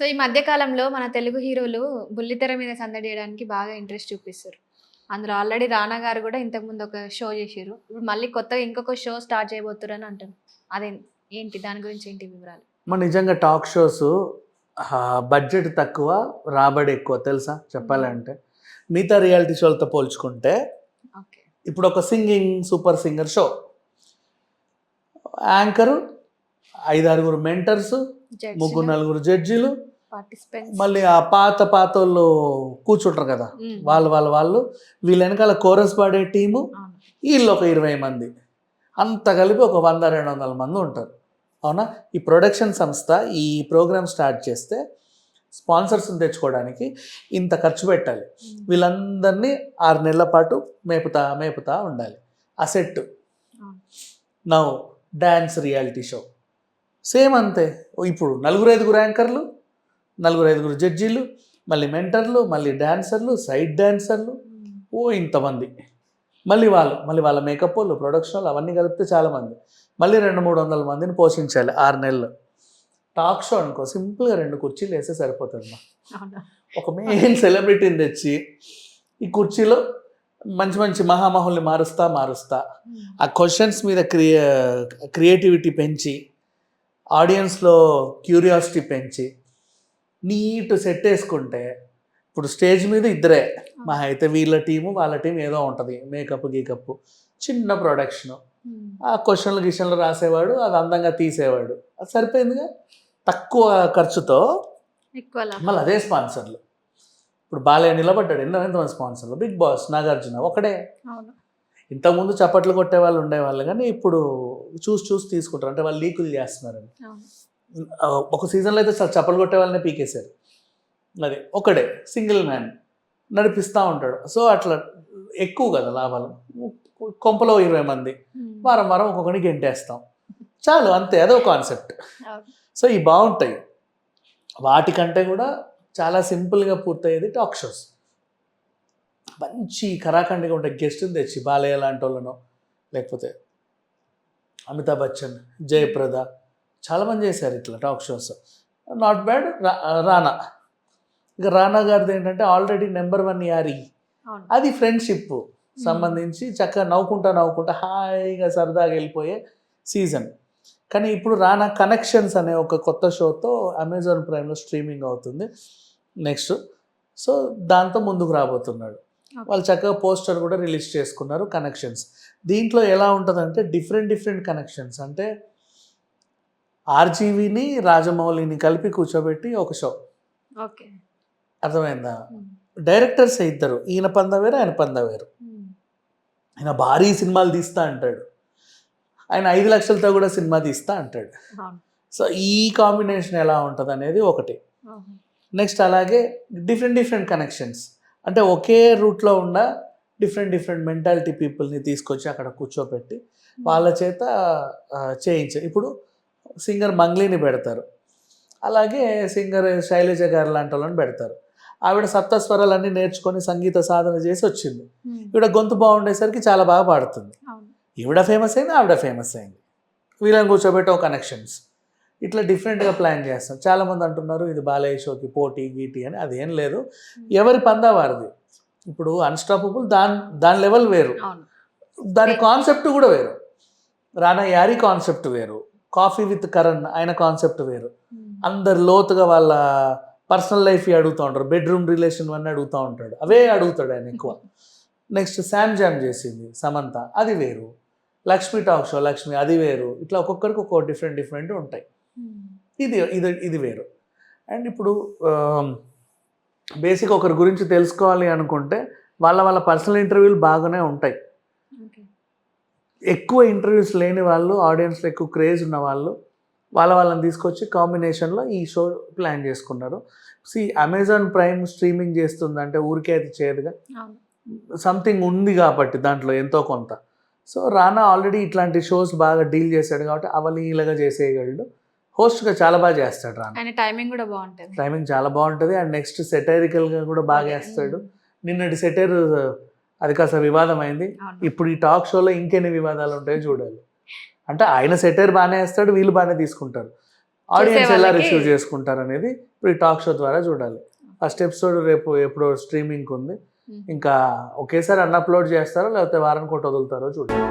So ఈ మధ్య కాలంలో మన తెలుగు హీరోలు బుల్లితెర మీద సందడి చేయడానికి బాగా ఇంట్రెస్ట్ చూపిస్తారు. అందులో ఆల్రెడీ రానా గారు కూడా ఇంతకుముందు ఒక షో చేసారు ఇప్పుడు మళ్ళీ కొత్తగా ఇంకొక షో స్టార్ట్ చేయబోతున్నారు అని అంటారు అదే ఏంటి? దాని గురించి ఏంటి వివరాలు? మన నిజంగా టాక్ షోస్ బడ్జెట్ తక్కువ రాబడి ఎక్కువ తెలుసా? చెప్పాలంటే. మిగతా రియాలిటీ షోలతో పోల్చుకుంటే ఇప్పుడు ఒక singing super singer show. Anchor ఐదారుగురు mentors ముగ్గురు నలుగురు జడ్జీలు మళ్ళీ ఆ పాత పాత వాళ్ళు కూర్చుంటారు కదా వాళ్ళు వాళ్ళు వాళ్ళు వీళ్ళ వెనకాల కోరస్ పాడే టీము వీళ్ళు ఒక ఇరవై మంది. అంత కలిపి ఒక వంద రెండు వందల మంది ఉంటారు. అవునా? ఈ ప్రొడక్షన్ సంస్థ ఈ ప్రోగ్రామ్ స్టార్ట్ చేస్తే స్పాన్సర్స్ని తెచ్చుకోవడానికి ఇంత ఖర్చు పెట్టాలి. వీళ్ళందరినీ ఆరు నెలల పాటు మేపుతా మేపుతా ఉండాలి. ఆ set now dance reality show same అంతే. ఇప్పుడు నలుగురు ఐదుగురు యాంకర్లు నలుగురు ఐదుగురు జడ్జీలు మళ్ళీ మెంటర్లు మళ్ళీ డాన్సర్లు సైడ్ డాన్సర్లు. ఓ ఇంతమంది. మళ్ళీ వాళ్ళు మళ్ళీ వాళ్ళ మేకప్ వాళ్ళు ప్రొడక్షన్ వాళ్ళు అవన్నీ కలిపితే చాలామంది. మళ్ళీ రెండు మూడు వందల మందిని పోషించాలి ఆరు నెలలు. టాక్ షో అనుకో సింపుల్గా రెండు కుర్చీలు వేస్తే సరిపోతుంది ఒక మెయిన్ సెలబ్రిటీని తెచ్చి ఈ కుర్చీలో మంచి మంచి మహామహుల్ని మారుస్తా మారుస్తా. ఆ క్వశ్చన్స్ మీద క్రియ క్రియేటివిటీ పెంచి ఆడియన్స్లో క్యూరియాసిటీ పెంచి నీట్ సెట్ వేసుకుంటే ఇప్పుడు స్టేజ్ మీద ఇద్దరే. మా అయితే వీళ్ళ టీము వాళ్ళ టీం ఏదో ఉంటుంది. మేకప్ గీకప్. చిన్న ప్రొడక్షను. ఆ క్వశ్చన్లు గిషన్లు రాసేవాడు అది అందంగా తీసేవాడు. అది సరిపోయిందిగా? తక్కువ ఖర్చుతో. మళ్ళీ అదే స్పాన్సర్లు. ఇప్పుడు బాలయ్య నిలబడ్డాడు ఎన్నో ఎంతమంది స్పాన్సర్లు. బిగ్ బాస్ నాగార్జున ఒకడే. ఇంతకుముందు చప్పట్లు కొట్టే వాళ్ళు ఉండేవాళ్ళు కానీ ఇప్పుడు చూసి చూసి తీసుకుంటారు. అంటే వాళ్ళు లీకులు చేస్తున్నారని. ఆ, ఒక సీజన్లో అయితే చ- చప్పట్లు కొట్టే వాళ్ళనే పీకేశారు. అది ఒకడే సింగిల్ మ్యాన్ నడిపిస్తూ ఉంటాడు. సో అట్లా ఎక్కువ కదా లాభాలు. కొంపలో ఇరవై మంది. ఉమ్. వారం వారం ఒక్కొక్కడికి గెంటేస్తాం. చాలు అంతే. అదో కాన్సెప్ట్. సో ఇవి బాగుంటాయి. వాటికంటే కూడా చాలా సింపుల్గా పూర్తయ్యేది టాక్ షోస్ మంచి కరాఖండిగా ఉండే గెస్ట్ని తెచ్చి బాలయ్య లాంటి వాళ్ళను లేకపోతే అమితాబ్ బచ్చన్ జయప్రద చాలామంది చేశారు ఇట్లా talk shows not bad Rana ఇక రానా గారిది ఏంటంటే ఆల్రెడీ నెంబర్ వన్ యారీ అది ఫ్రెండ్షిప్ సంబంధించి చక్కగా నవ్వుకుంటా నవ్వుకుంటా హాయిగా సరదాగా వెళ్ళిపోయే సీజన్ కానీ ఇప్పుడు రానా కనెక్షన్స్ అనే ఒక కొత్త షోతో అమెజాన్ ప్రైమ్లో స్ట్రీమింగ్ అవుతుంది. నెక్స్ట్ సో దాంతో ముందుకు రాబోతున్నాడు. వాళ్ళు చక్కగా పోస్టర్ కూడా రిలీజ్ చేసుకున్నారు కనెక్షన్స్ దీంట్లో ఎలా ఉంటుందంటే డిఫరెంట్ డిఫరెంట్ కనెక్షన్స్ అంటే ఆర్జీవీని రాజమౌళిని కలిపి కూర్చోబెట్టి ఒక షో. ఓకే. అర్థమైందా. డైరెక్టర్స్ ఇద్దరు. ఈయన పంద వేరు ఆయన పంద వేరు. ఆయన భారీ సినిమాలు తీస్తా అంటాడు. ఆయన ఐదు లక్షలతో కూడా సినిమా తీస్తా అంటాడు. సో ఈ కాంబినేషన్ ఎలా ఉంటుంది అనేది ఒకటి. నెక్స్ట్ అలాగే డిఫరెంట్ డిఫరెంట్ కనెక్షన్స్. అంటే ఒకే రూట్లో ఉన్న డిఫరెంట్ డిఫరెంట్ మెంటాలిటీ పీపుల్ని తీసుకొచ్చి అక్కడ కూర్చోపెట్టి వాళ్ళ చేత చేయించారు ఇప్పుడు సింగర్ మంగ్లీని పెడతారు. అలాగే సింగర్ శైలజ గారు లాంటి వాళ్ళని పెడతారు. ఆవిడ సప్తస్వరాలన్నీ నేర్చుకొని సంగీత సాధన చేసి వచ్చింది. ఈవిడ గొంతు బాగుండేసరికి చాలా బాగా పాడుతుంది. ఈవిడ ఫేమస్ అయింది ఆవిడ ఫేమస్ అయింది. వీళ్ళని కూర్చోబెట్టి కనెక్షన్స్ ఇట్లా డిఫరెంట్గా ప్లాన్ చేస్తాం. చాలామంది అంటున్నారు ఇది బాలయ్య షోకి పోటీ గీటీ అని. అదేం లేదు. ఎవరి పందా వారిది? ఇప్పుడు అన్స్టాపబుల్ దాని దాని లెవెల్ వేరు. దాని కాన్సెప్ట్ కూడా వేరు. రానా యారీ కాన్సెప్ట్ వేరు. కాఫీ విత్ కరణ్ ఆయన కాన్సెప్ట్ వేరు. ఉమ్. అందరు లోతుగా వాళ్ళ పర్సనల్ లైఫ్ అడుగుతూ ఉంటారు బెడ్రూమ్ రిలేషన్ అన్నీ అడుగుతూ ఉంటాడు. అవే అడుగుతాడు ఆయన ఎక్కువ. నెక్స్ట్ శామ్ జామ్ చేసింది సమంత. అది వేరు. లక్ష్మి టాక్ షో లక్ష్మి అది వేరు. ఇట్లా ఒక్కొక్కరికి ఒక్కొక్క డిఫరెంట్ డిఫరెంట్ ఉంటాయి. ఉమ్. ఇది ఇది ఇది వేరు. అండ్ ఇప్పుడు బేసిక్ ఒకరి గురించి తెలుసుకోవాలి అనుకుంటే వాళ్ళ వాళ్ళ పర్సనల్ ఇంటర్వ్యూలు బాగానే ఉంటాయి. ఎక్కువ ఇంటర్వ్యూస్ లేని వాళ్ళు ఆడియన్స్లో ఎక్కువ క్రేజ్ ఉన్న వాళ్ళు వాళ్ళ వాళ్ళని తీసుకొచ్చి కాంబినేషన్లో ఈ షో ప్లాన్ చేసుకున్నారు. సి అమెజాన్ ప్రైమ్ స్ట్రీమింగ్ చేస్తుందంటే ఊరికే అయితే చేయదుగా. సంథింగ్ ఉంది కాబట్టి దాంట్లో ఎంతో కొంత. సో రానా ఆల్రెడీ ఇట్లాంటి షోస్ బాగా డీల్ చేశాడు కాబట్టి అవలీలగా చేసేయగలడు. హోస్ట్గా చాలా బాగా చేస్తాడు రానా టైమింగ్ కూడా బాగుంటది. టైమింగ్ చాలా బాగుంటుంది అండ్ నెక్స్ట్ సెటైరికల్గా కూడా బాగా వేస్తాడు నిన్నటి సెటైర్ అది కాస్త వివాదం అయింది అవును. ఇప్పుడు ఈ టాక్ షోలో ఇంకెన్ని వివాదాలు ఉంటాయో చూడాలి. అంటే ఆయన సెటైర్ బాగానే వేస్తాడు వీళ్ళు బాగానే తీసుకుంటారు. ఆడియన్స్ ఎలా రిసీవ్ చేసుకుంటారు అనేది ఇప్పుడు ఈ టాక్ షో ద్వారా చూడాలి. ఫస్ట్ ఎపిసోడ్ రేపు ఎప్పుడో స్ట్రీమింగ్ ఉంది. ఇంకా ఒకేసారి అన్ అప్లోడ్ చేస్తారో లేకపోతే వారానికి ఒకటి వదులుతారో చూడాలి.